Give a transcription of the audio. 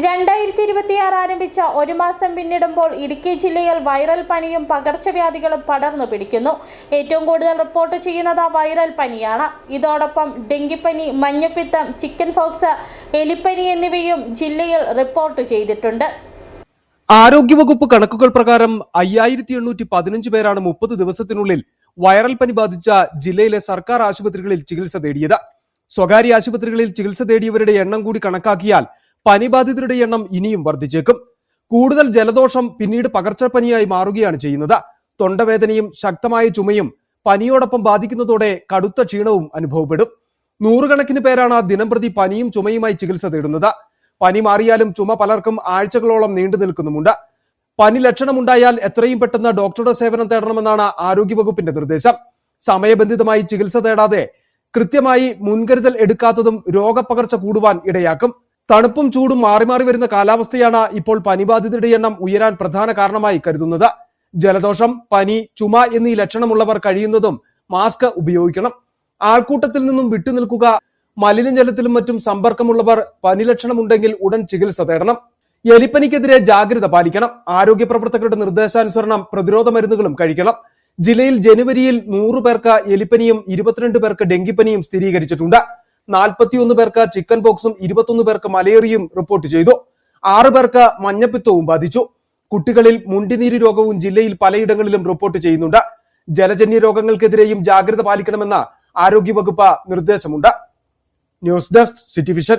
രണ്ടായിരത്തി ഇരുപത്തിയാറ് ആരംഭിച്ച ഒരു മാസം പിന്നിടുമ്പോൾ ഇടുക്കി ജില്ലയിൽ വൈറൽ പനിയും പകർച്ചവ്യാധികളും പടർന്നു പിടിക്കുന്നു. ഏറ്റവും കൂടുതൽ റിപ്പോർട്ട് ചെയ്യുന്നത് വൈറൽ പനിയാണ്. ഇതോടൊപ്പം ഡെങ്കിപ്പനി മഞ്ഞപ്പിത്തം ചിക്കൻ ഫോക്സ് എലിപ്പനി എന്നിവയും ജില്ലയിൽ റിപ്പോർട്ട് ചെയ്തിട്ടുണ്ട്. ആരോഗ്യവകുപ്പ് കണക്കുകൾ പ്രകാരം അയ്യായിരത്തി എണ്ണൂറ്റി പതിനഞ്ച് പേരാണ് മുപ്പത് ദിവസത്തിനുള്ളിൽ വൈറൽ പനി ബാധിച്ച ജില്ലയിലെ സർക്കാർ ആശുപത്രികളിൽ ചികിത്സ തേടിയത്. സ്വകാര്യ ആശുപത്രികളിൽ ചികിത്സ തേടിയവരുടെ എണ്ണം കൂടി കണക്കാക്കിയാൽ പനി ബാധിതരുടെ എണ്ണം ഇനിയും വർദ്ധിച്ചേക്കും. കൂടുതൽ ജലദോഷം പിന്നീട് പകർച്ചപ്പനിയായി മാറുകയാണ് ചെയ്യുന്നത്. തൊണ്ടവേദനയും ശക്തമായ ചുമയും പനിയോടൊപ്പം ബാധിക്കുന്നതോടെ കടുത്ത ക്ഷീണവും അനുഭവപ്പെടും. നൂറുകണക്കിന് പേരാണ് ദിനംപ്രതി പനിയും ചുമയുമായി ചികിത്സ തേടുന്നത്. പനി മാറിയാലും ചുമ പലർക്കും ആഴ്ചകളോളം നീണ്ടു നിൽക്കുന്നുമുണ്ട്. പനി ലക്ഷണമുണ്ടായാൽ എത്രയും പെട്ടെന്ന് ഡോക്ടറുടെ സേവനം തേടണമെന്നാണ് ആരോഗ്യവകുപ്പിന്റെ നിർദ്ദേശം. സമയബന്ധിതമായി ചികിത്സ തേടാതെ കൃത്യമായി മുൻകരുതൽ എടുക്കാത്തതും രോഗപകർച്ച കൂടുവാൻ ഇടയാക്കും. തണുപ്പും ചൂടും മാറി മാറി വരുന്ന കാലാവസ്ഥയാണ് ഇപ്പോൾ പനിബാധിതരുടെ എണ്ണം ഉയരാൻ പ്രധാന കാരണമായി കരുതുന്നത്. ജലദോഷം പനി ചുമ എന്നീ ലക്ഷണമുള്ളവർ കഴിയുന്നതും മാസ്ക് ഉപയോഗിക്കണം. ആൾക്കൂട്ടത്തിൽ നിന്നും വിട്ടുനിൽക്കുക മലിനജലത്തിലും മറ്റും സമ്പർക്കമുള്ളവർ പനി ലക്ഷണമുണ്ടെങ്കിൽ ഉടൻ ചികിത്സ തേടണം. എലിപ്പനിക്കെതിരെ ജാഗ്രത പാലിക്കണം. ആരോഗ്യ പ്രവർത്തകരുടെ നിർദ്ദേശാനുസരണം പ്രതിരോധ മരുന്നുകളും കഴിക്കണം. ജില്ലയിൽ ജനുവരിയിൽ നൂറു പേർക്ക് എലിപ്പനിയും ഇരുപത്തിരണ്ട് പേർക്ക് ഡെങ്കിപ്പനിയും സ്ഥിരീകരിച്ചിട്ടുണ്ട്. നാൽപ്പത്തിയൊന്ന് പേർക്ക് ചിക്കൻ പോക്സും ഇരുപത്തൊന്ന് പേർക്ക് മലേറിയയും റിപ്പോർട്ട് ചെയ്തു. ആറ് പേർക്ക് മഞ്ഞപ്പിത്തവും ബാധിച്ചു. കുട്ടികളിൽ മുണ്ടിനീര് രോഗവും ജില്ലയിൽ പലയിടങ്ങളിലും റിപ്പോർട്ട് ചെയ്യുന്നുണ്ട്. ജലജന്യ രോഗങ്ങൾക്കെതിരെയും ജാഗ്രത പാലിക്കണമെന്ന ആരോഗ്യവകുപ്പ് നിർദ്ദേശമുണ്ട്. News desk City Vision.